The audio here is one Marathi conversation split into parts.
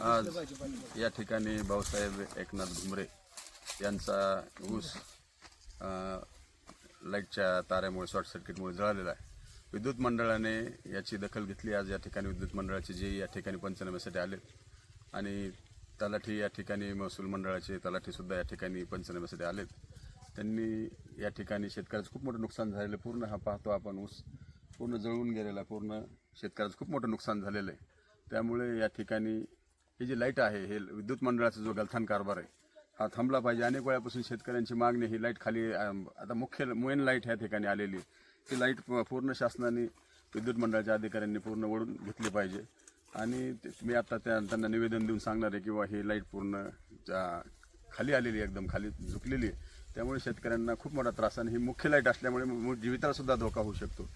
आज. या ठिकाणी भाऊसाहेब एकनाथ घुमरे यांचा ऊस लाईटच्या ताऱ्यामुळे शॉर्ट सर्किटमुळे जळालेला आहे. विद्युत मंडळाने याची दखल घेतली. आज या ठिकाणी विद्युत मंडळाचे जे या ठिकाणी पंचनाम्यासाठी आले आणि तलाठी या ठिकाणी महसूल मंडळाचे तलाठीसुद्धा या ठिकाणी पंचनाम्यासाठी आलेत. त्यांनी या ठिकाणी शेतकऱ्याचं खूप मोठं नुकसान झालेलं पूर्ण हा पाहतो आपण ऊस. पूर्ण जळून गेलेला पूर्ण शेतकऱ्याचं खूप मोठं नुकसान झालेलं आहे. त्यामुळे या ठिकाणी ही जी लाइट आहे हे विद्युत मंडळाचा जो गलथान कारभार आहे हा थांबला पाहिजे. अनेक वेळापासून शेतकऱ्यांची मागणी ही लाइट खाली आता मुख्य मेन लाइट ह्या ठिकाणी आलेली आहे. ती लाइट पूर्ण शासनाने विद्युत मंडळाच्या अधिकाऱ्यांनी पूर्ण ओढून घेतली पाहिजे. आणि ते- मी आता त्या त्यांना निवेदन देऊन सांगणार आहे किंवा ही लाइट पूर्ण जा- खाली आलेली आहे, एकदम खाली झुकलेली आहे. त्यामुळे शेतकऱ्यांना खूप मोठा त्रास आणि ही मुख्य लाइट असल्यामुळे जीवितालासुद्धा धोका होऊ शकतो.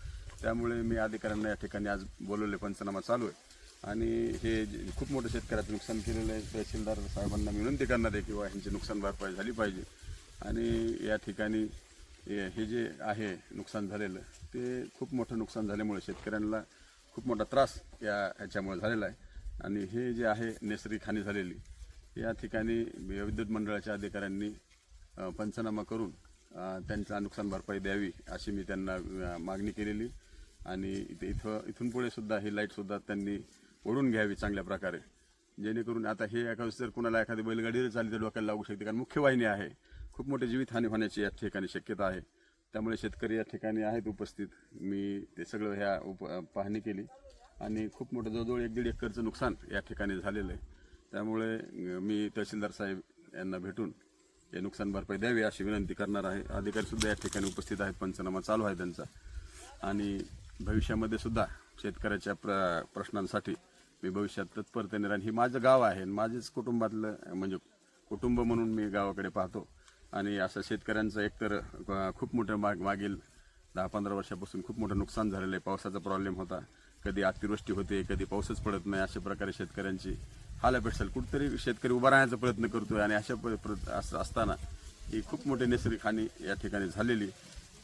त्यामुळे मी अधिकाऱ्यांना या ठिकाणी आज बोलवले पंचनामा चालू आहे. आणि हे जे खूप मोठं शेतकऱ्याचं नुकसान केलेलं आहे तहसीलदार साहेबांना विनंती करणार आहे किंवा ह्यांची नुकसान भरपाई झाली पाहिजे. आणि या ठिकाणी हे जे आहे नुकसान झालेलं ते खूप मोठं नुकसान झाल्यामुळे शेतकऱ्यांना खूप मोठा त्रास या ह्याच्यामुळे झालेला आहे. आणि हे जे आहे नैसर्गिक हानी झालेली या ठिकाणी विद्युत मंडळाच्या अधिकाऱ्यांनी पंचनामा करून त्यांचा नुकसान भरपाई द्यावी अशी मी त्यांना मागणी केलेली. आणि इथे इथं इथून पुढे सुद्धा ही लाईटसुद्धा त्यांनी ओढून घ्यावी चांगल्या प्रकारे. जेणेकरून आता हे एखादं जर कुणाला एखादी बैलगाडीवर चालली तर डोक्याला लागू शकते. कारण मुख्य वाहिनी आहे. खूप मोठी जीवितहानी होण्याची या ठिकाणी शक्यता आहे. त्यामुळे शेतकरी या ठिकाणी आहेत उपस्थित. मी ते सगळं ह्या उप पाहणी केली. आणि खूप मोठं जवळजवळ एक दीड एकरचं नुकसान या ठिकाणी झालेलं आहे. त्यामुळे मी तहसीलदार साहेब यांना भेटून हे नुकसान भरपाई द्यावी अशी विनंती करणार आहे. अधिकारीसुद्धा या ठिकाणी उपस्थित आहेत. पंचनामा चालू आहे त्यांचा. आणि भविष्यामध्ये सुद्धा शेतकऱ्याच्या प्र प्रश्नांसाठी मी भविष्यात तत्परतेने राहीन हे माझं गाव आहे आणि माझेच कुटुंबातलं म्हणजे कुटुंब म्हणून मी गावाकडे पाहतो. आणि असं शेतकऱ्यांचं एकतर खूप मोठं माग मागील दहा पंधरा वर्षापासून खूप मोठं नुकसान झालेलं आहे. पावसाचा प्रॉब्लेम होता. कधी अतिवृष्टी होते कधी पाऊसच पडत नाही अशा प्रकारे शेतकऱ्यांची हालअपेट असेल कुठतरी शेतकरी उभा राहण्याचा प्रयत्न करतो आणि अशा प- प्र- असं असताना ही खूप मोठी नैसर्गिक हानी या ठिकाणी झालेली.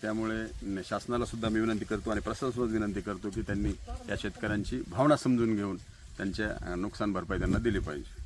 त्यामुळे शासनाला सुद्धा मी विनंती करतो आणि प्रशासनाला विनंती करतो की त्यांनी या शेतकऱ्यांची भावना समजून घेऊन त्यांच्या नुकसान भरपाई त्यांना दिली पाहिजे.